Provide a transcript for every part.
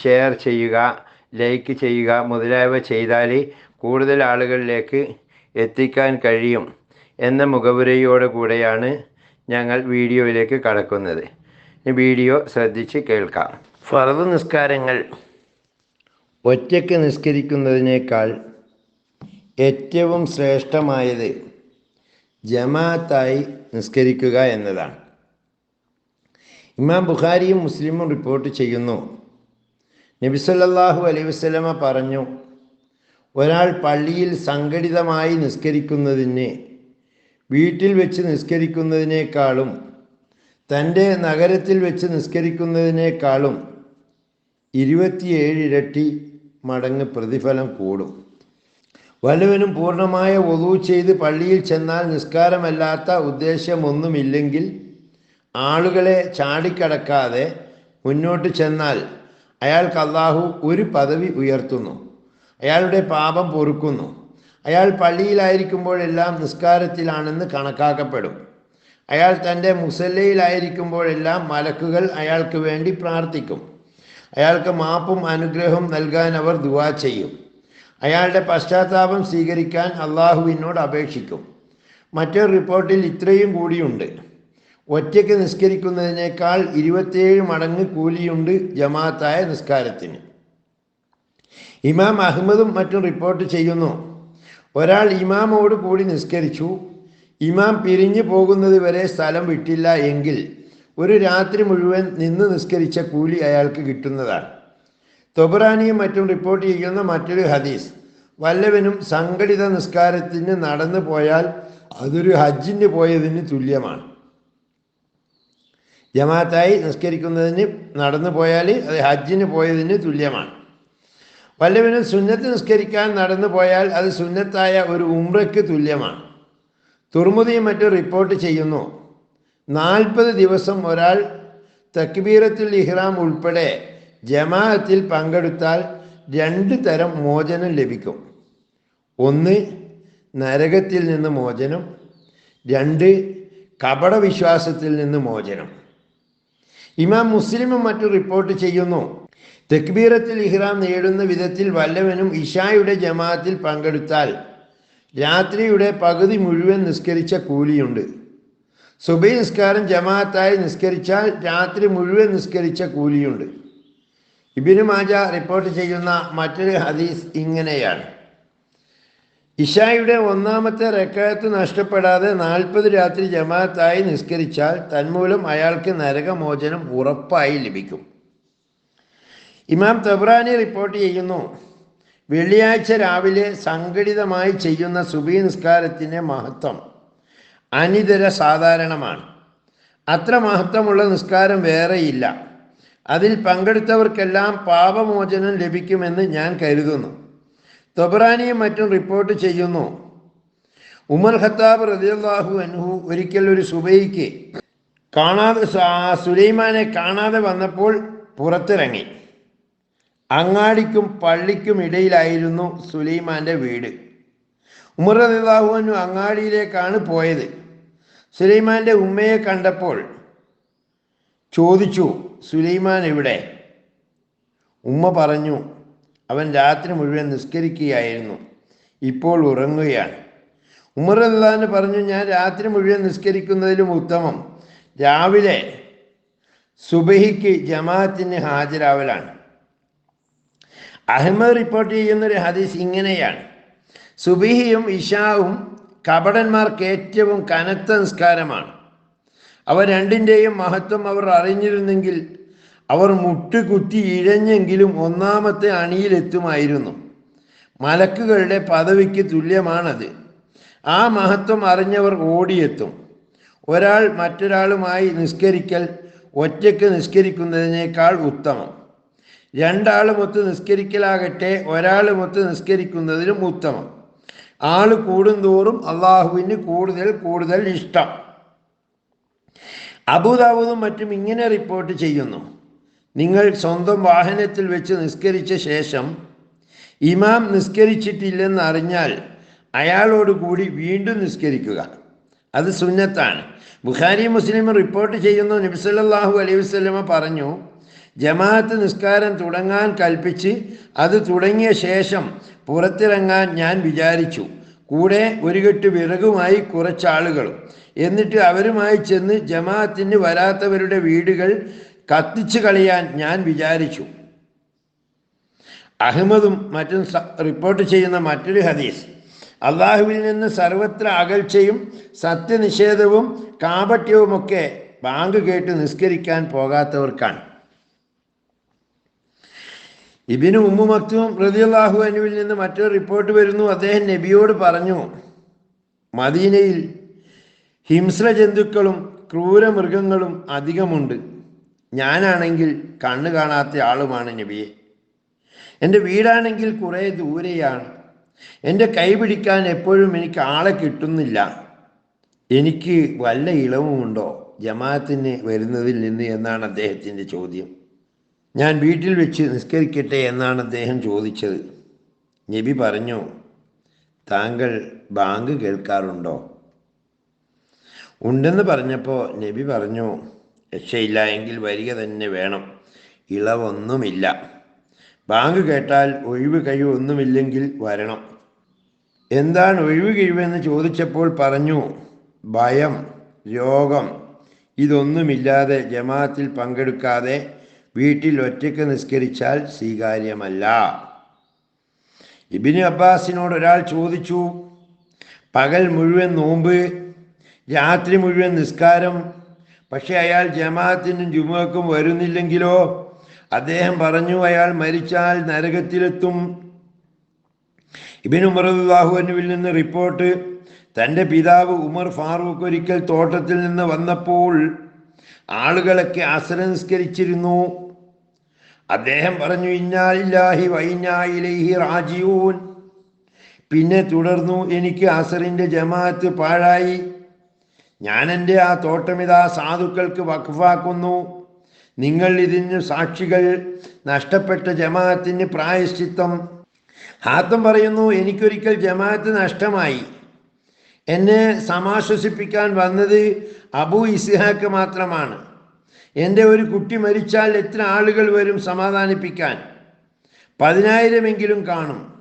Share ചെയ്യുക like ചെയ്യുക മുതലായവ ചെയ്താൽ കൂടുതൽ ആളുകളിലേക്ക് എത്തിക്കാൻ കഴിയും എന്ന മുഖവുരയോടെ കൂടെയാണ് ഞങ്ങൾ വീഡിയോയിലേക്ക് കടക്കുന്നത്. ഈ വീഡിയോ ശ്രദ്ധിച്ച് കേൾക്കാം. ഫറവ് നിസ്കാരങ്ങൾ ഒറ്റയ്ക്ക് നിസ്കരിക്കുന്നതിനേക്കാൾ ഏറ്റവും ശ്രേഷ്ഠമായത് ജമാഅത്തായി നിസ്കരിക്കുക എന്നതാണ്. ഇമാം ബുഖാരിയും മുസ്ലിമും റിപ്പോർട്ട് ചെയ്യുന്നു നബിസല്ലാഹു അലൈഹി വസ്ലമ പറഞ്ഞു ഒരാൾ പള്ളിയിൽ സംഘടിതമായി നിസ്കരിക്കുന്നതിന് വീട്ടിൽ വെച്ച് നിസ്കരിക്കുന്നതിനേക്കാളും തന്റെ നഗരത്തിൽ വെച്ച് നിസ്കരിക്കുന്നതിനേക്കാളും ഇരുപത്തിയേഴ് ഇരട്ടി മടങ്ങ് പ്രതിഫലം കൂടും. വലുവനും പൂർണമായ ഒതു ചെയ്ത് പള്ളിയിൽ ചെന്നാൽ നിസ്കാരമല്ലാത്ത ഉദ്ദേശമൊന്നുമില്ലെങ്കിൽ ആളുകളെ ചാടിക്കടക്കാതെ മുന്നോട്ട് ചെന്നാൽ അയാൾക്ക് അള്ളാഹു ഒരു പദവി ഉയർത്തുന്നു. അയാളുടെ പാപം പൊറുക്കുന്നു. അയാൾ പള്ളിയിലായിരിക്കുമ്പോഴെല്ലാം നിസ്കാരത്തിലാണെന്ന് കണക്കാക്കപ്പെടും. അയാൾ തന്റെ മുസല്ലയിലായിരിക്കുമ്പോഴെല്ലാം മലക്കുകൾ അയാൾക്ക് വേണ്ടി പ്രാർത്ഥിക്കും. അയാൾക്ക് മാപ്പും അനുഗ്രഹവും നൽകാൻ അവർ ദുവാ ചെയ്യും. അയാളുടെ പശ്ചാത്താപം സ്വീകരിക്കാൻ അള്ളാഹുവിനോട് അപേക്ഷിക്കും. മറ്റൊരു റിപ്പോർട്ടിൽ ഇത്രയും കൂടിയുണ്ട്. ഒറ്റയ്ക്ക് നിസ്കരിക്കുന്നതിനേക്കാൾ ഇരുപത്തിയേഴ് മടങ്ങ് കൂലിയുണ്ട് ജമാഅത്തായ നിസ്കാരത്തിന്. ഇമാം അഹമ്മദും മറ്റും റിപ്പോർട്ട് ചെയ്യുന്നു. ഒരാൾ ഇമാമോട് കൂടി നിസ്കരിച്ചു. ഇമാം പിരിഞ്ഞു പോകുന്നത് വരെ സ്ഥലം വിട്ടില്ല എങ്കിൽ ഒരു രാത്രി മുഴുവൻ നിന്ന് നിസ്കരിച്ച കൂലി അയാൾക്ക് കിട്ടുന്നതാണ്. തൊബറാനിയും മറ്റും റിപ്പോർട്ട് ചെയ്യുന്ന മറ്റൊരു ഹദീസ്. വല്ലവനും സംഘടിത നിസ്കാരത്തിന് നടന്നു പോയാൽ അതൊരു ഹജ്ജിന് പോയതിന് തുല്യമാണ്. ജമാഅത്തായി നിസ്കരിക്കുന്നതിന് നടന്നു പോയാൽ അത് ഹജ്ജിന് പോയതിന് തുല്യമാണ്. വല്ലവനും സുന്നത്ത് നിസ്കരിക്കാൻ നടന്നു പോയാൽ അത് സുന്നത്തായ ഒരു ഉംറയ്ക്ക് തുല്യമാണ്. തുർമുദിയും മറ്റും റിപ്പോർട്ട് ചെയ്യുന്നു. നാൽപ്പത് ദിവസം ഒരാൾ തക്ബീറത്തുൽ ഇഹ്റാം ഉൾപ്പെടെ ജമാഅത്തിൽ പങ്കെടുത്താൽ രണ്ട് തരം മോചനം ലഭിക്കും. ഒന്ന് നരകത്തിൽ നിന്ന് മോചനം. രണ്ട് കപടവിശ്വാസത്തിൽ നിന്ന് മോചനം. ഇമാം മുസ്ലിമും മറ്റും റിപ്പോർട്ട് ചെയ്യുന്നു. തെക്ബീറത്തിൽ ഇഹ്റാം നേടുന്ന വിധത്തിൽ വല്ലവനും ഇഷായുടെ ജമാഅത്തിൽ പങ്കെടുത്താൽ രാത്രിയുടെ പകുതി മുഴുവൻ നിസ്കരിച്ച കൂലിയുണ്ട്. സുബൈ നിസ്കാരം ജമാഅത്തായി നിസ്കരിച്ചാൽ രാത്രി മുഴുവൻ നിസ്കരിച്ച കൂലിയുണ്ട്. ഇബിനു മാജ റിപ്പോർട്ട് ചെയ്യുന്ന മറ്റൊരു ഹദീസ് ഇങ്ങനെയാണ്. ഇഷായുടെ ഒന്നാമത്തെ റെക്കായത്ത് നഷ്ടപ്പെടാതെ നാൽപ്പത് രാത്രി ജമാഅത്തായി നിസ്കരിച്ചാൽ തന്മൂലം അയാൾക്ക് നരകമോചനം ഉറപ്പായി ലഭിക്കും. ഇമാം തബ്രാനി റിപ്പോർട്ട് ചെയ്യുന്നു വെള്ളിയാഴ്ച രാവിലെ സംഘടിതമായി ചെയ്യുന്ന സുബി നിസ്കാരത്തിന്റെ മഹത്വം അനിതര സാധാരണമാണ്. അത്ര മഹത്വമുള്ള നിസ്കാരം വേറെയില്ല. അതിൽ പങ്കെടുത്തവർക്കെല്ലാം പാപമോചനം ലഭിക്കുമെന്ന് ഞാൻ കരുതുന്നു. തൊബറാനിയും മറ്റും റിപ്പോർട്ട് ചെയ്യുന്നു. ഉമർ ഖത്താബ് റതിയല്ലാഹു അൻഹു ഒരിക്കൽ ഒരു സുബൈക്ക് കാണാതെ സുലൈമാനെ കാണാതെ വന്നപ്പോൾ പുറത്തിറങ്ങി. അങ്ങാടിക്കും പള്ളിക്കും ഇടയിലായിരുന്നു സുലൈമാന്റെ വീട്. ഉമർ അലിള്ളാഹുവിനു അങ്ങാടിയിലേക്കാണ് പോയത്. സുലൈമാന്റെ ഉമ്മയെ കണ്ടപ്പോൾ ചോദിച്ചു സുലൈമാൻ എവിടെ? ഉമ്മ പറഞ്ഞു അവൻ രാത്രി മുഴുവൻ നിസ്കരിക്കുകയായിരുന്നു. ഇപ്പോൾ ഉറങ്ങുകയാണ്. ഉമർ അല്ലാന്ന് പറഞ്ഞു ഞാൻ രാത്രി മുഴുവൻ നിസ്കരിക്കുന്നതിലും ഉത്തമം. രാവിലെ സുബഹിക്ക് ജമാഅത്തിന് ഹാജരാവലാണ്. അഹമ്മദ് റിപ്പോർട്ട് ചെയ്യുന്നൊരു ഹദീസ് ഇങ്ങനെയാണ്. സുബിഹിയും ഇഷാവും കപടന്മാർക്ക് ഏറ്റവും കനത്ത നിസ്കാരമാണ്. അവ രണ്ടിന്റെയും മഹത്വം അവർ അറിഞ്ഞിരുന്നെങ്കിൽ അവർ മുട്ടുകുത്തി ഇഴഞ്ഞെങ്കിലും ഒന്നാമത്തെ അണിയിലെത്തുമായിരുന്നു മലക്കുകളുടെ പദവിക്ക് തുല്യമാണത്. ആ മഹത്വം അറിഞ്ഞവർ ഓടിയെത്തും. ഒരാൾ മറ്റൊരാളുമായി നിസ്കരിക്കൽ ഒറ്റയ്ക്ക് നിസ്കരിക്കുന്നതിനേക്കാൾ ഉത്തമം. രണ്ടാളുമൊത്ത് നിസ്കരിക്കലാകട്ടെ ഒരാളുമൊത്ത് നിസ്കരിക്കുന്നതിലും ഉത്തമം. ആൾ കൂടുന്തോറും അള്ളാഹുവിന് കൂടുതൽ കൂടുതൽ ഇഷ്ടം. അബുദാബുദും മറ്റും ഇങ്ങനെ റിപ്പോർട്ട് ചെയ്യുന്നു. നിങ്ങൾ സ്വന്തം വാഹനത്തിൽ വെച്ച് നിസ്കരിച്ച ശേഷം ഇമാം നിസ്കരിച്ചിട്ടില്ലെന്ന് അറിഞ്ഞാൽ അയാളോട് കൂടി വീണ്ടും നിസ്കരിക്കുക. അത് സുന്നത്താണ്. ബുഖാരി മുസ്ലിം റിപ്പോർട്ട് ചെയ്യുന്ന നബിസല്ലാഹു അലൈഹി വസ്ലമ പറഞ്ഞു ജമാഅത്ത് നിസ്കാരം തുടങ്ങാൻ കൽപ്പിച്ച് അത് തുടങ്ങിയ ശേഷം പുറത്തിറങ്ങാൻ ഞാൻ വിചാരിച്ചു. കൂടെ ഒരു കെട്ട് വിറകുമായി കുറച്ചാളുകളും. എന്നിട്ട് അവരുമായി ചെന്ന് ജമാഅത്തിന് വരാത്തവരുടെ വീടുകൾ കത്തിച്ചു കളയാൻ ഞാൻ വിചാരിച്ചു. അഹമ്മദും മറ്റും റിപ്പോർട്ട് ചെയ്യുന്ന മറ്റൊരു ഹദീസ്. അള്ളാഹുവിൽ നിന്ന് സർവത്ര അകൽച്ചയും സത്യനിഷേധവും കാപട്യവുമൊക്കെ ബാങ്ക് കേട്ട് നിസ്കരിക്കാൻ പോകാത്തവർക്കാണ്. ഇബിന് ഉമ്മു മക്തും റതിയല്ലാഹു അനുവിൽ നിന്ന് മറ്റൊരു റിപ്പോർട്ട് വരുന്നു. അദ്ദേഹം നബിയോട് പറഞ്ഞു മദീനയിൽ ഹിംസ്ര ജന്തുക്കളും ക്രൂര മൃഗങ്ങളും അധികമുണ്ട്. ഞാനാണെങ്കിൽ കണ്ണു കാണാത്ത ആളുമാണ് നബിയെ. എന്റെ വീടാണെങ്കിൽ കുറേ ദൂരെയാണ്. എന്റെ കൈ പിടിക്കാൻ എപ്പോഴും എനിക്ക് ആളെ കിട്ടുന്നില്ല. എനിക്ക് വല്ല ഇളവുമുണ്ടോ ജമാഅത്തിന് വരുന്നതിൽ നിന്ന് എന്നാണ് അദ്ദേഹത്തിന്റെ ചോദ്യം. ഞാൻ വീട്ടിൽ വെച്ച് നിസ്കരിക്കട്ടെ എന്നാണ് അദ്ദേഹം ചോദിച്ചത്. നബി പറഞ്ഞു താങ്കൾ ബാങ്ക് കേൾക്കാറുണ്ടോ? ഉണ്ടെന്ന് പറഞ്ഞപ്പോൾ നബി പറഞ്ഞു രക്ഷയില്ല എങ്കിൽ വരിക തന്നെ വേണം. ഇളവൊന്നുമില്ല. ബാങ്ക് കേട്ടാൽ ഒഴിവ് കഴിവൊന്നുമില്ലെങ്കിൽ വരണം. എന്താണ് ഒഴിവ് കഴിവെന്ന് ചോദിച്ചപ്പോൾ പറഞ്ഞു ഭയം രോഗം. ഇതൊന്നുമില്ലാതെ ജമാഅത്തിൽ പങ്കെടുക്കാതെ വീട്ടിൽ ഒറ്റയ്ക്ക് നിസ്കരിച്ചാൽ സ്വീകാര്യമല്ല. ഇബിന് അബ്ബാസിനോട് ഒരാൾ ചോദിച്ചു പകൽ മുഴുവൻ നോമ്പ് രാത്രി മുഴുവൻ നിസ്കാരം പക്ഷെ അയാൾ ജമാഅത്തിനും ജുമാക്കും വരുന്നില്ലെങ്കിലോ? അദ്ദേഹം പറഞ്ഞു അയാൾ മരിച്ചാൽ നരകത്തിലെത്തും. ഇബിൻ ഉമറുല്ലാഹുവിനുവിൽ നിന്ന് റിപ്പോർട്ട് തന്റെ പിതാവ് ഉമർ ഫാറൂഖ് ഒരിക്കൽ തോട്ടത്തിൽ നിന്ന് വന്നപ്പോൾ ആളുകളൊക്കെ അസരംസ്കരിച്ചിരുന്നു അദ്ദേഹം പറഞ്ഞു ഇന്നാലില്ലാഹി വൈനായിലേഹി റാജിയൂൻ പിന്നെ തുടർന്നു എനിക്ക് അസറിന്റെ ജമാഅത്ത് പാഴായി. ഞാൻ എന്റെ ആ തോട്ടമിതാ സാധുക്കൾക്ക് വഖഫാക്കുന്നു നിങ്ങൾ ഇതിന് സാക്ഷികൾ നഷ്ടപ്പെട്ട ജമാഅത്തിന് പ്രായശ്ചിത്തം. ഹാത്തം പറയുന്നു എനിക്കൊരിക്കൽ ജമാഅത്ത് നഷ്ടമായി. എന്നെ സമാശ്വസിപ്പിക്കാൻ വന്നത് അബു ഇസ്ഹാക്ക് മാത്രമാണ്. എന്റെ ഒരു കുട്ടി മരിച്ചാൽ എത്ര ആളുകൾ വരും സമാധാനിപ്പിക്കാൻ? പതിനായിരമെങ്കിലും കാണും.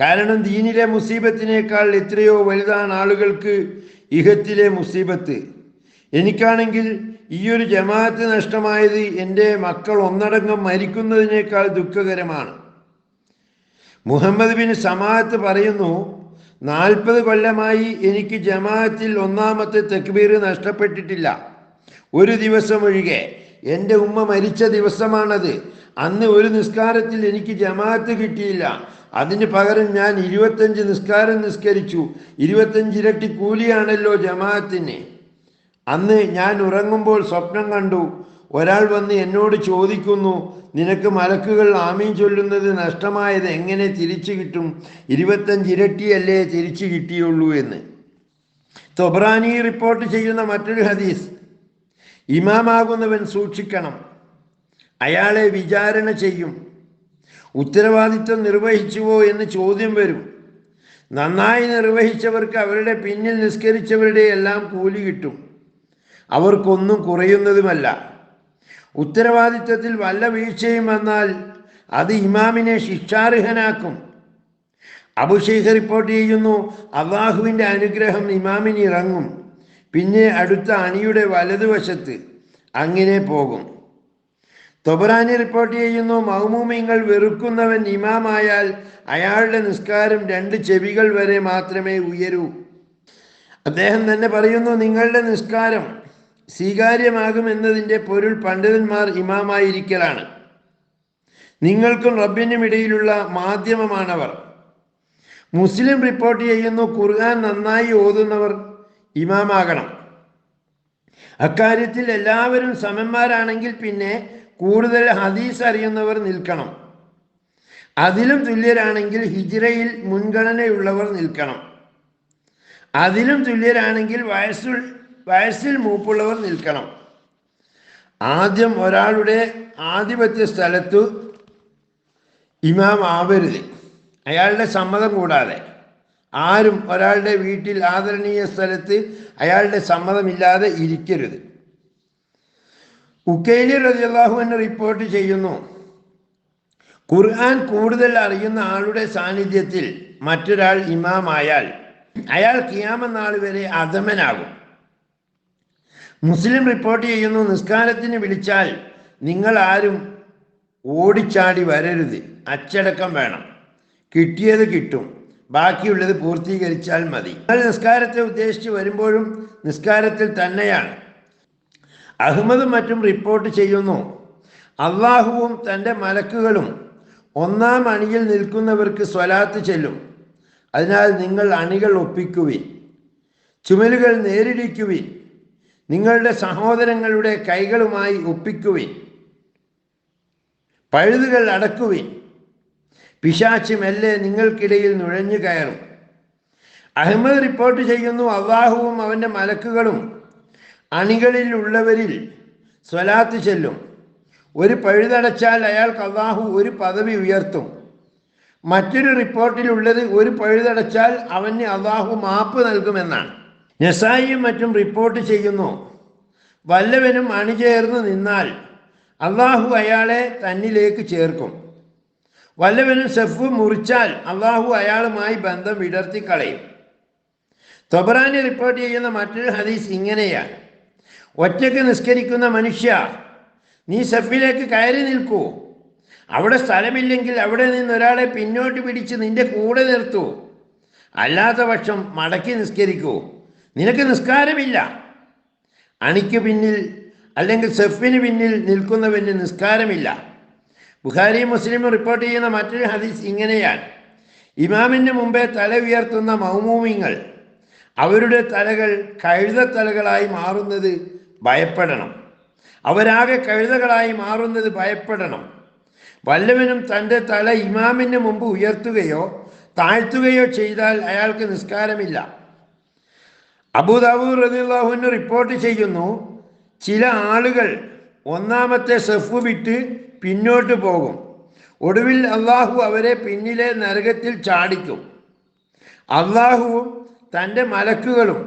കാരണം ദീനിലെ മുസീബത്തിനേക്കാൾ എത്രയോ വലുതാണ് ആളുകൾക്ക് ഇഹത്തിലെ മുസീബത്ത്. എനിക്കാണെങ്കിൽ ഈ ഒരു ജമാഅത്ത് നഷ്ടമായത് എന്റെ മക്കൾ ഒന്നടങ്കം മരിക്കുന്നതിനേക്കാൾ ദുഃഖകരമാണ്. മുഹമ്മദ് ബിൻ സമാഅത്ത് പറയുന്നു നാൽപ്പത് കൊല്ലമായി എനിക്ക് ജമാഅത്തിൽ ഒന്നാമത്തെ തക്ബീർ നഷ്ടപ്പെട്ടിട്ടില്ല. ഒരു ദിവസം ഒഴികെ. എന്റെ ഉമ്മ മരിച്ച ദിവസമാണത്. അന്ന് ഒരു നിസ്കാരത്തിൽ എനിക്ക് ജമാഅത്ത് കിട്ടിയില്ല. അതിന് പകരം ഞാൻ ഇരുപത്തഞ്ച് നിസ്കാരം നിസ്കരിച്ചു. ഇരുപത്തഞ്ച് ഇരട്ടി കൂലിയാണല്ലോ ജമാഅത്തിന്. അന്ന് ഞാൻ ഉറങ്ങുമ്പോൾ സ്വപ്നം കണ്ടു. ഒരാൾ വന്ന് എന്നോട് ചോദിക്കുന്നു നിനക്ക് മലക്കുകൾ ആമീൻ ചൊല്ലുന്നത് നഷ്ടമായത് എങ്ങനെ തിരിച്ചു കിട്ടും? ഇരുപത്തഞ്ച് ഇരട്ടിയല്ലേ തിരിച്ചു കിട്ടിയുള്ളൂ എന്ന്. തൊബ്രാനി റിപ്പോർട്ട് ചെയ്യുന്ന മറ്റൊരു ഹദീസ്. ഇമാമാകുന്നവൻ സൂക്ഷിക്കണം. അയാളെ വിചാരണ ചെയ്യും. ഉത്തരവാദിത്വം നിർവഹിച്ചുവോ എന്ന് ചോദ്യം വരും. നന്നായി നിർവഹിച്ചവർക്ക് അവരുടെ പിന്നിൽ നിസ്കരിച്ചവരുടെ എല്ലാം കൂലി കിട്ടും. അവർക്കൊന്നും കുറയുന്നതുമല്ല. ഉത്തരവാദിത്വത്തിൽ വല്ല വീഴ്ചയും വന്നാൽ അത് ഇമാമിനെ ശിക്ഷാർഹനാക്കും. അബുഷൈഖ് റിപ്പോർട്ട് ചെയ്യുന്നു അള്ളാഹുവിന്റെ അനുഗ്രഹം ഇമാമിന് ഇറങ്ങും പിന്നെ അടുത്ത അണിയുടെ വലതുവശത്ത് അങ്ങനെ പോകും. തൊബറാനി റിപ്പോർട്ട് ചെയ്യുന്നു മൗമൂമിങ്ങൾ വെറുക്കുന്നവൻ ഇമാമായാൽ അയാളുടെ നിസ്കാരം രണ്ട് ചെവികൾ വരെ മാത്രമേ ഉയരൂ. അദ്ദേഹം തന്നെ പറയുന്നു നിങ്ങളുടെ നിസ്കാരം സ്വീകാര്യമാകും സ്വീകാര്യമാകുമെന്നതിന്റെ പൊരുൾ പണ്ഡിതന്മാർ ഇമാമായിരിക്കലാണ്. നിങ്ങൾക്കും റബ്ബിനും ഇടയിലുള്ള മാധ്യമമാണവർ. മുസ്ലിം റിപ്പോർട്ട് ചെയ്യുന്നു ഖുർആൻ നന്നായി ഓതുന്നവർ ഇമാമാകണം. അക്കാര്യത്തിൽ എല്ലാവരും സമന്മാരാണെങ്കിൽ പിന്നെ കൂടുതൽ ഹദീസ് അറിയുന്നവർ നിൽക്കണം. അതിലും തുല്യരാണെങ്കിൽ ഹിജിറയിൽ മുൻഗണനയുള്ളവർ നിൽക്കണം. അതിലും തുല്യരാണെങ്കിൽ വയസ്സിൽ വയസ്സിൽ മൂപ്പുള്ളവർ നിൽക്കണം. ആദ്യം ഒരാളുടെ ആധിപത്യ സ്ഥലത്തു ഇമാം ആവരുത്. അയാളുടെ സമ്മതം കൂടാതെ. ആരും ഒരാളുടെ വീട്ടിൽ ആദരണീയ സ്ഥലത്ത് അയാളുടെ സമ്മതമില്ലാതെ ഇരിക്കരുത്. ഉക്കൈലി റളിയല്ലാഹു അൻഹു റിപ്പോർട്ട് ചെയ്യുന്നു. ഖുർആൻ കൂടുതൽ അറിയുന്ന ആളുടെ സാന്നിധ്യത്തിൽ മറ്റൊരാൾ ഇമാമായാൽ അയാൾ കിയാമനാൾ വരെ അധമനാകും. മുസ്ലിം റിപ്പോർട്ട് ചെയ്യുന്നു നിസ്കാരത്തിന് വിളിച്ചാൽ നിങ്ങൾ ആരും ഓടിച്ചാടി വരരുത് അച്ചടക്കം വേണം. കിട്ടിയത് കിട്ടും ബാക്കിയുള്ളത് പൂർത്തീകരിച്ചാൽ മതി. നിങ്ങൾ നിസ്കാരത്തെ ഉദ്ദേശിച്ച് വരുമ്പോഴും നിസ്കാരത്തിൽ തന്നെയാണ്. അഹമ്മദും മറ്റും റിപ്പോർട്ട് ചെയ്യുന്നു. അള്ളാഹുവും തന്റെ മലക്കുകളും ഒന്നാം അണിയിൽ നിൽക്കുന്നവർക്ക് സ്വലാത്ത് ചെല്ലും. അതിനാൽ നിങ്ങൾ അണികൾ ഒപ്പിക്കുവിൻ. ചുമലുകൾ നേരിടിക്കുവിൻ. നിങ്ങളുടെ സഹോദരങ്ങളുടെ കൈകളുമായി ഒപ്പിക്കുവിൻ. പഴുതുകൾ അടക്കുവിൻ. പിശാച്ച് മെല്ലെ നിങ്ങൾക്കിടയിൽ നുഴഞ്ഞു കയറും അഹമ്മദ് റിപ്പോർട്ട് ചെയ്യുന്നു അള്ളാഹുവും അവന്റെ മലക്കുകളും അണികളിൽ ഉള്ളവരിൽ സ്വലാത്ത് ചെല്ലും. ഒരു പഴുതടച്ചാൽ അയാൾക്ക് അള്ളാഹു ഒരു പദവി ഉയർത്തും. മറ്റൊരു റിപ്പോർട്ടിലുള്ളത് ഒരു പഴുതടച്ചാൽ അവന് അള്ളാഹു മാപ്പ് നൽകുമെന്നാണ്. നസായിയും മറ്റും റിപ്പോർട്ട് ചെയ്യുന്നു. വല്ലവനും അണിചേർന്ന് നിന്നാൽ അള്ളാഹു അയാളെ തന്നിലേക്ക് ചേർക്കും. വല്ലവനും സെഫ് മുറിച്ചാൽ അള്ളാഹു അയാളുമായി ബന്ധം വിടർത്തിക്കളയും. തൊബറാനി റിപ്പോർട്ട് ചെയ്യുന്ന മറ്റൊരു ഹദീസ് ഇങ്ങനെയാണ്. ഒറ്റയ്ക്ക് നിസ്കരിക്കുന്ന മനുഷ്യ നീ സെഫിലേക്ക് കയറി നിൽക്കൂ. അവിടെ സ്ഥലമില്ലെങ്കിൽ അവിടെ നിന്ന് ഒരാളെ പിന്നോട്ട് പിടിച്ച് നിന്റെ കൂടെ നിർത്തൂ. അല്ലാത്ത പക്ഷം മടക്കി നിസ്കരിക്കൂ. നിനക്ക് നിസ്കാരമില്ല. അണിക്ക് പിന്നിൽ അല്ലെങ്കിൽ സെഫിന് പിന്നിൽ നിൽക്കുന്നവന് നിസ്കാരമില്ല. ബുഖാരി മുസ്ലിം റിപ്പോർട്ട് ചെയ്യുന്ന മറ്റൊരു ഹദീസ് ഇങ്ങനെയാണ്. ഇമാമിന് മുമ്പേ തല ഉയർത്തുന്ന മൗമൂമിങ്ങൾ അവരുടെ തലകൾ കഴുത തലകളായി മാറുന്നത് ഭയപ്പെടണം. അവരാകെ കഴുതകളായി മാറുന്നത് ഭയപ്പെടണം. വല്ലവനും തന്റെ തല ഇമാമിന് മുമ്പ് ഉയർത്തുകയോ താഴ്ത്തുകയോ ചെയ്താൽ അയാൾക്ക് നിസ്കാരമില്ല. അബുദാബു റദിള്ളാഹുവിന് റിപ്പോർട്ട് ചെയ്യുന്നു ചില ആളുകൾ ഒന്നാമത്തെ സെഫ് വിട്ട് പിന്നോട്ട് പോകും. ഒടുവിൽ അള്ളാഹു അവരെ പിന്നിലെ നരകത്തിൽ ചാടിക്കും. അള്ളാഹുവും തന്റെ മലക്കുകളും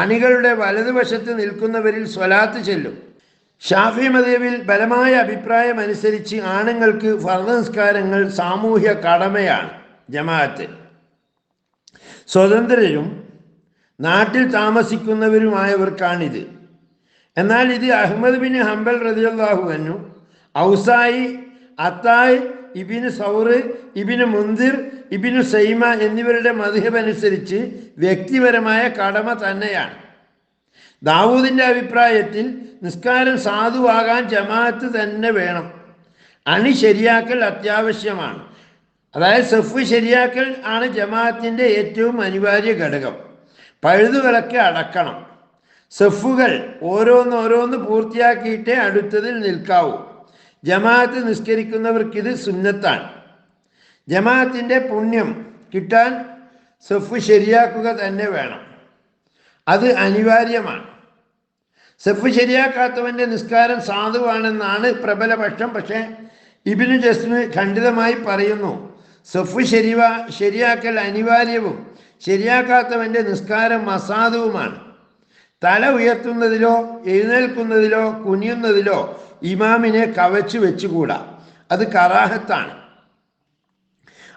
അണികളുടെ വലതുവശത്ത് നിൽക്കുന്നവരിൽ സ്വലാത്ത് ചെല്ലും. ഷാഫി മദേവിൽ ബലമായ അഭിപ്രായം അനുസരിച്ച് ആണുങ്ങൾക്ക് ഫർദ നിസ്കാരങ്ങൾ സാമൂഹ്യ കടമയാണ് ജമാഅത്ത്. സ്വതന്ത്രരും നാട്ടിൽ താമസിക്കുന്നവരുമായവർക്കാണിത്. എന്നാൽ ഇത് അഹമ്മദ് ബിൻ ഹംബൽ റതിയല്ലാഹു അന്നു ഔസായി അത്തായ് ഇബിന് സൗറ് ഇബിന് മുന്തിർ ഇബിന് സൈമ എന്നിവരുടെ മധുഹബ് അനുസരിച്ച് വ്യക്തിപരമായ കടമ തന്നെയാണ്. ദാവൂദിന്റെ അഭിപ്രായത്തിൽ നിസ്കാരം സാധുവാകാൻ ജമാഅത്ത് തന്നെ വേണം. അണി ശരിയാക്കൽ അത്യാവശ്യമാണ്. അതായത് സെഫ് ശരിയാക്കൽ ആണ് ജമാഅത്തിന്റെ ഏറ്റവും അനിവാര്യ ഘടകം. പഴുതുകളൊക്കെ അടക്കണം. സെഫുകൾ ഓരോന്നോരോന്ന് പൂർത്തിയാക്കിയിട്ടേ അടുത്തതിൽ നിൽക്കാവൂ. ജമാഅത്ത് നിസ്കരിക്കുന്നവർക്കിത് സുന്നത്താണ്. ജമാഅത്തിന്റെ പുണ്യം കിട്ടാൻ സെഫ് ശരിയാക്കുക തന്നെ വേണം. അത് അനിവാര്യമാണ്. സെഫ് ശരിയാക്കാത്തവന്റെ നിസ്കാരം സാധുവാണെന്നാണ് പ്രബലപക്ഷം. പക്ഷേ ഇബിനു ജസ്മിന് ഖണ്ഡിതമായി പറയുന്നു സഫ് ശരിവാ ശരിയാക്കൽ അനിവാര്യവും ശരിയാക്കാത്തവന്റെ നിസ്കാരം അസാധുവുമാണ്. തല ഉയർത്തുന്നതിലോ എഴുന്നേൽക്കുന്നതിലോ കുനിയുന്നതിലോ ഇമാമിനെ കവച്ചു വെച്ചുകൂടാ? അത് കറാഹത്താണ്.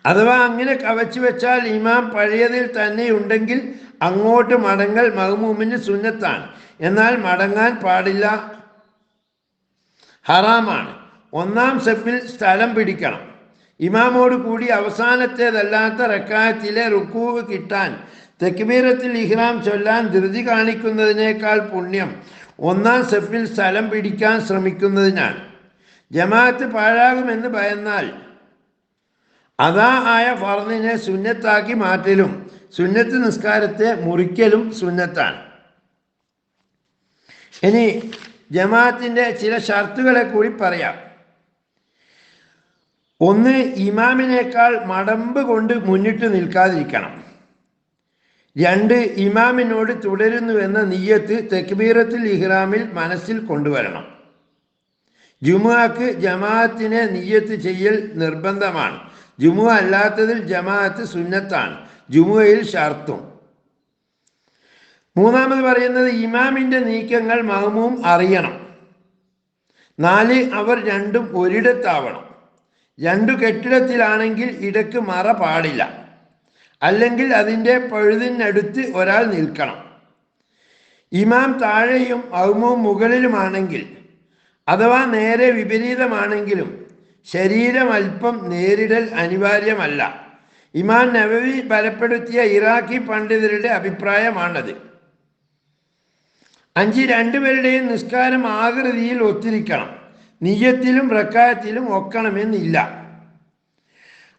അഥവാ അങ്ങനെ കവച്ചു വെച്ചാൽ ഇമാം പഴയതിൽ തന്നെ ഉണ്ടെങ്കിൽ അങ്ങോട്ട് മടങ്ങൽ മഹ്മൂമിന് സുന്നത്താണ്. എന്നാൽ മടങ്ങാൻ പാടില്ല. ഹറാമാണ്. ഒന്നാം സെഫിൽ സ്ഥലം പിടിക്കണം. ഇമാമോട് കൂടി അവസാനത്തേതല്ലാത്ത റക്കായത്തിലെ റുക്കൂവ് കിട്ടാൻ തെക്കുബീരത്തിൽ ഇഹ്റാം ചൊല്ലാൻ ധൃതി കാണിക്കുന്നതിനേക്കാൾ പുണ്യം. ഒന്നാം സെഫിൽ സ്ഥലം പിടിക്കാൻ ശ്രമിക്കുന്നതിനാണ് ജമാഅത്ത് പാഴാകുമെന്ന് ഭയന്നാൽ അതാ ആയ ഫർദിനെ സുന്നത്താക്കി മാറ്റലും സുന്നത്ത് നിസ്കാരത്തെ മുറിക്കലും സുന്നത്താണ്. ഇനി ജമാഅത്തിന്റെ ചില ഷർത്തുകളെ കൂടി പറയാം. ഒന്ന് ഇമാമിനേക്കാൾ മടമ്പ് കൊണ്ട് മുന്നിട്ട് നിൽക്കാതിരിക്കണം. രണ്ട് ഇമാമിനോട് തുടരുന്നു എന്ന നീയത്ത് തെക്ബീറത്തിൽ ഇഹ്റാമിൽ മനസ്സിൽ കൊണ്ടുവരണം. ജുമുഅക്ക് ജമാഅത്തിനെ നീയത്ത് ചെയ്യൽ നിർബന്ധമാണ്. ജുമുഅ അല്ലാത്തതിൽ ജമാഅത്ത് സുന്നത്താണ്. ജുമുഅയിൽ ഷർത്തും. മൂന്നാമത് പറയുന്നത് ഇമാമിന്റെ നീക്കങ്ങൾ മഹമൂം അറിയണം. നാല് അവർ രണ്ടും ഒരിടത്താവണം. രണ്ടു കെട്ടിടത്തിലാണെങ്കിൽ ഇടയ്ക്ക് മറ പാടില്ല. അല്ലെങ്കിൽ അതിന്റെ പഴുതിനടുത്ത് ഒരാൾ നിൽക്കണം. ഇമാം താഴെയും ഔമവും മുകളിലുമാണെങ്കിൽ അഥവാ നേരെ വിപരീതമാണെങ്കിലും ശരീരം അല്പം നേരിടൽ അനിവാര്യമല്ല. ഇമാം നവവി ബലപ്പെടുത്തിയ ഇറാഖി പണ്ഡിതരുടെ അഭിപ്രായമാണത്. അഞ്ച് രണ്ടുപേരുടെയും നിസ്കാരം ആകൃതിയിൽ ഒത്തിരിക്കണം. നീയത്തിലും റക്കായത്തിലും ഒക്കണമെന്നില്ല.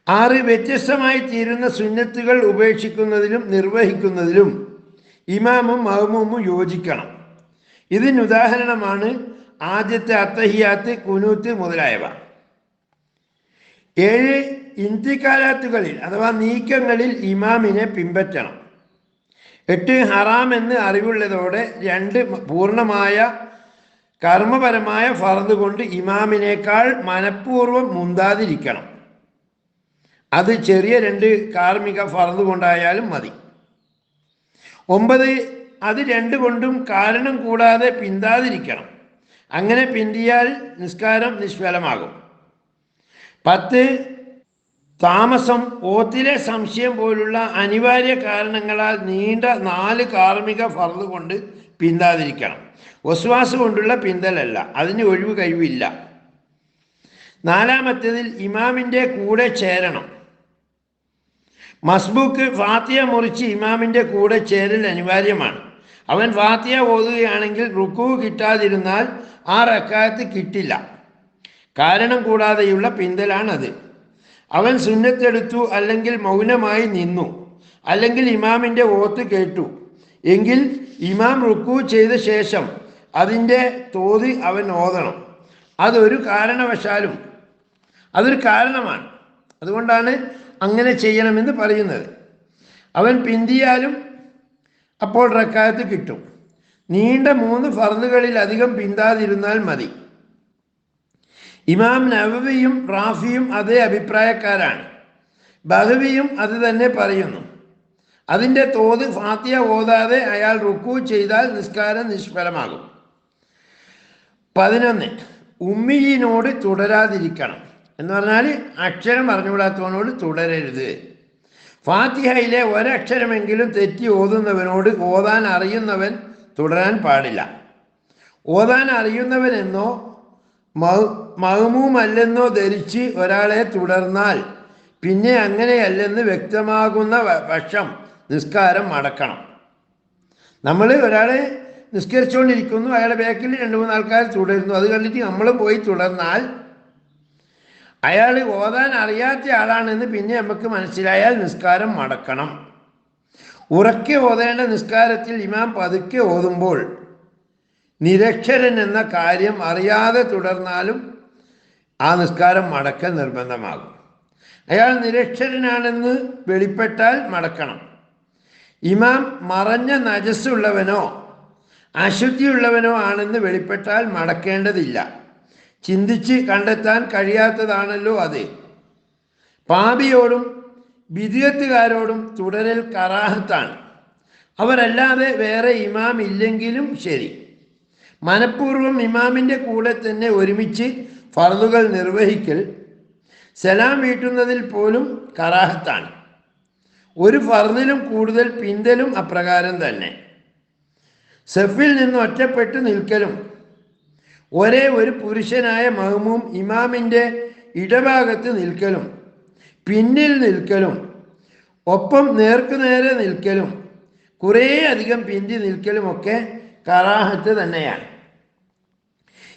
ആറ് വ്യത്യസ്തമായി തീരുന്ന സുന്നത്തുകൾ ഉപേക്ഷിക്കുന്നതിലും നിർവഹിക്കുന്നതിലും ഇമാമും മഹ്മൂമും യോജിക്കണം. ഇതിനുദാഹരണമാണ് ആദ്യത്തെ അത്തഹിയാത്ത് കുനൂത്ത് മുതലായവ. ഏഴ് ഇന്ത്യക്കാലാത്തുകളിൽ അഥവാ നീക്കങ്ങളിൽ ഇമാമിനെ പിൻപറ്റണം. എട്ട് ഹറാം എന്ന് അറിവുള്ളതോടെ രണ്ട് പൂർണമായ കർമ്മപരമായ ഫറദ് കൊണ്ട് ഇമാമിനേക്കാൾ മനഃപൂർവം മുന്താതിരിക്കണം. അത് ചെറിയ രണ്ട് കാർമിക ഫറദ് കൊണ്ടായാലും മതി. ഒമ്പത് അത് രണ്ട് കൊണ്ടും കാരണം കൂടാതെ പിന്താതിരിക്കണം. അങ്ങനെ പിന്തിയാൽ നിസ്കാരം നിഷ്ഫലമാകും. പത്ത് താമസം ഓത്തിലെ സംശയം പോലുള്ള അനിവാര്യ കാരണങ്ങളാൽ നീണ്ട നാല് കാർമിക ഫറന്ന് കൊണ്ട് പിന്താതിരിക്കണം. വസ്വാസ് കൊണ്ടുള്ള പിന്തലല്ല അതിന് ഒഴിവ് കഴിവില്ല. നാലാമത്തേതിൽ ഇമാമിന്റെ കൂടെ ചേരണം. മസ്ബൂക്ക് ഫാത്തിയ മുറിച്ച് ഇമാമിന്റെ കൂടെ ചേരൽ അനിവാര്യമാണ്. അവൻ ഫാത്തിയ ഓതുകയാണെങ്കിൽ റുക്കു കിട്ടാതിരുന്നാൽ ആ റക്കായത്ത് കിട്ടില്ല. കാരണം കൂടാതെയുള്ള പിന്തലാണത്. അവൻ സുന്നത്തെടുത്തു അല്ലെങ്കിൽ മൗനമായി നിന്നു. അല്ലെങ്കിൽ ഇമാമിന്റെ ഓത്ത് കേട്ടു. എങ്കിൽ ഇമാം റുക്കു ചെയ്ത ശേഷം അതിന്റെ തോത് അവൻ ഓതണം. അതൊരു കാരണവശാലും അതൊരു കാരണമാണ്. അതുകൊണ്ടാണ് അങ്ങനെ ചെയ്യണമെന്ന് പറയുന്നത്. അവൻ പിന്തിയാലും അപ്പോൾ റക്കായത്ത് കിട്ടും. നീണ്ട മൂന്ന് ഫർദുകളിൽ അധികം പിന്താതിരുന്നാൽ മതി. ഇമാം നവവിയും റാഫിയും അതേ അഭിപ്രായക്കാരാണ്. ബഹവിയും അത് തന്നെ പറയുന്നു. അതിന്റെ തോത് ഫാത്തിയ ഓതാതെ അയാൾ റുക്കു ചെയ്താൽ നിസ്കാരം നിഷ്ഫലമാകും. പതിനൊന്ന് ഉമ്മിയിനോട് തുടരാതിരിക്കണം. എന്ന് പറഞ്ഞാൽ അക്ഷരം അറിഞ്ഞുകൂടാത്തവനോട് തുടരരുത്. ഫാത്തിഹയിലെ ഒരക്ഷരമെങ്കിലും തെറ്റി ഓതുന്നവനോട് ഓതാൻ അറിയുന്നവൻ തുടരാൻ പാടില്ല. ഓതാൻ അറിയുന്നവനെന്നോ മഹമൂമല്ലെന്നോ ധരിച്ച് ഒരാളെ തുടർന്നാൽ പിന്നെ അങ്ങനെയല്ലെന്ന് വ്യക്തമാകുന്ന പക്ഷം നിസ്കാരം മടക്കണം. നമ്മൾ ഒരാളെ നിസ്കരിച്ചുകൊണ്ടിരിക്കുന്നു അയാളുടെ ബാക്കിൽ രണ്ട് മൂന്ന് ആൾക്കാർ തുടരുന്നു. അത് കണ്ടിട്ട് നമ്മൾ പോയി തുടർന്നാൽ അയാൾ ഓതാൻ അറിയാത്ത ആളാണെന്ന് പിന്നെ നമുക്ക് മനസ്സിലായാൽ നിസ്കാരം മടക്കണം. ഉറക്കെ ഓതേണ്ട നിസ്കാരത്തിൽ ഇമാം പതുക്കെ ഓതുമ്പോൾ നിരക്ഷരൻ എന്ന കാര്യം അറിയാതെ തുടർന്നാലും ആ നിസ്കാരം മടക്ക നിർബന്ധമാകും. അയാൾ നിരക്ഷരനാണെന്ന് വെളിപ്പെട്ടാൽ മടക്കണം. ഇമാം മറഞ്ഞ നജസ്സുള്ളവനോ അശുദ്ധിയുള്ളവനോ ആണെന്ന് വെളിപ്പെട്ടാൽ മടക്കേണ്ടതില്ല. ചിന്തിച്ച് കണ്ടെത്താൻ കഴിയാത്തതാണല്ലോ അത്. പാപിയോടും വിധിയത്തുകാരോടും തുടരൽ കറാഹത്താണ്. അവരല്ലാതെ വേറെ ഇമാം ഇല്ലെങ്കിലും ശരി. മനഃപൂർവം ഇമാമിന്റെ കൂടെ തന്നെ ഒരുമിച്ച് ഫർദുകൾ നിർവഹിക്കൽ സലാം വീട്ടുന്നതിൽ പോലും കറാഹത്താണ്. ഒരു ഫർദിലും കൂടുതൽ പിന്തലും അപ്രകാരം തന്നെ. സെഫിൽ നിന്ന് ഒറ്റപ്പെട്ട് നിൽക്കലും ഒരേ ഒരു പുരുഷനായ മഹ്മൂം ഇമാമിന്റെ ഇടഭാഗത്ത് നിൽക്കലും പിന്നിൽ നിൽക്കലും ഒപ്പം നേർക്കുനേരെ നിൽക്കലും കുറേ അധികം പിന്തി നിൽക്കലുമൊക്കെ കറാഹത്ത് തന്നെയാണ്.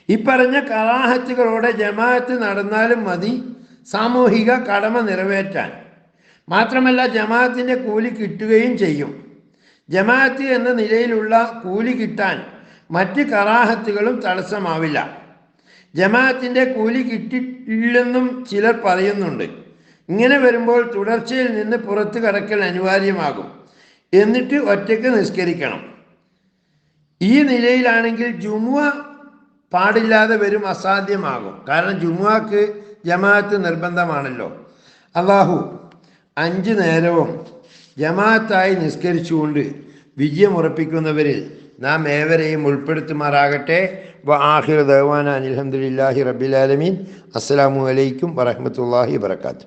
ഇപ്പറഞ്ഞ കറാഹത്തുകളോടെ ജമാഅത്ത് നടന്നാലും മതി സാമൂഹിക കടമ നിറവേറ്റാൻ. മാത്രമല്ല ജമാഅത്തിന്റെ കൂലി കിട്ടുകയും ചെയ്യും. ജമാഅത്ത് എന്ന നിലയിലുള്ള കൂലി കിട്ടാൻ മറ്റ് കറാഹത്തുകളും തടസ്സമാവില്ല. ജമാഅത്തിന്റെ കൂലി കിട്ടിയില്ലെന്നും ചിലർ പറയുന്നുണ്ട്. ഇങ്ങനെ വരുമ്പോൾ തുടർച്ചയിൽ നിന്ന് പുറത്തു കടക്കൽ അനിവാര്യമാകും. എന്നിട്ട് ഒറ്റയ്ക്ക് നിസ്കരിക്കണം. ഈ നിലയിലാണെങ്കിൽ ജുമുഅ പാടില്ലാതെ വരും അസാധ്യമാകും. കാരണം ജുമുഅക്ക് ജമാഅത്ത് നിർബന്ധമാണല്ലോ. അള്ളാഹു അഞ്ച് നേരവും ജമാഅത്തായി നിസ്കരിച്ചുകൊണ്ട് വിജയമുറപ്പിക്കുന്നവരിൽ നാം ഏവരെയും ഉൾപ്പെടുത്തുമാറാകട്ടെ. ആഹിർ ദവാന അനിൽഹമുല്ലാഹി റബിലാലമീൻ അസ്സലാമു അലൈക്കും വറഹമത്തല്ലാഹി വബർക്കാത്തു